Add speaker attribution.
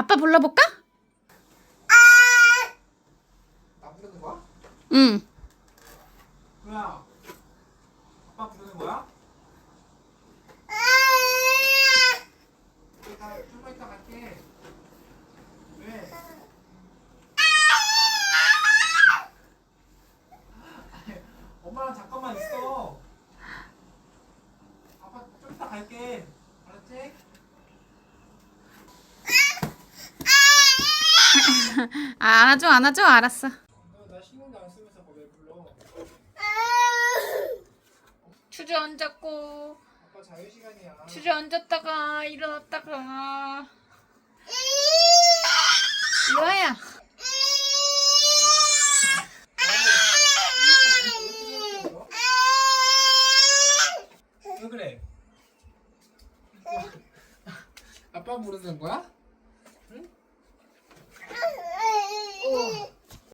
Speaker 1: 아빠 불러볼까?
Speaker 2: 나 부르는 거야?
Speaker 1: 응.
Speaker 2: 뭐야? 아빠 부르는 거야? 나 좀만 이따 갈게. 왜? 엄마랑 잠깐만 있어. 아빠 좀 이따 갈게. 알았지?
Speaker 1: 안아줘, 안아줘. 알았어. 주저앉았고. 주저앉았다가, 일어났다가. 이거야.
Speaker 2: 왜 그래? 아빠 부르는 거야? 응? 어.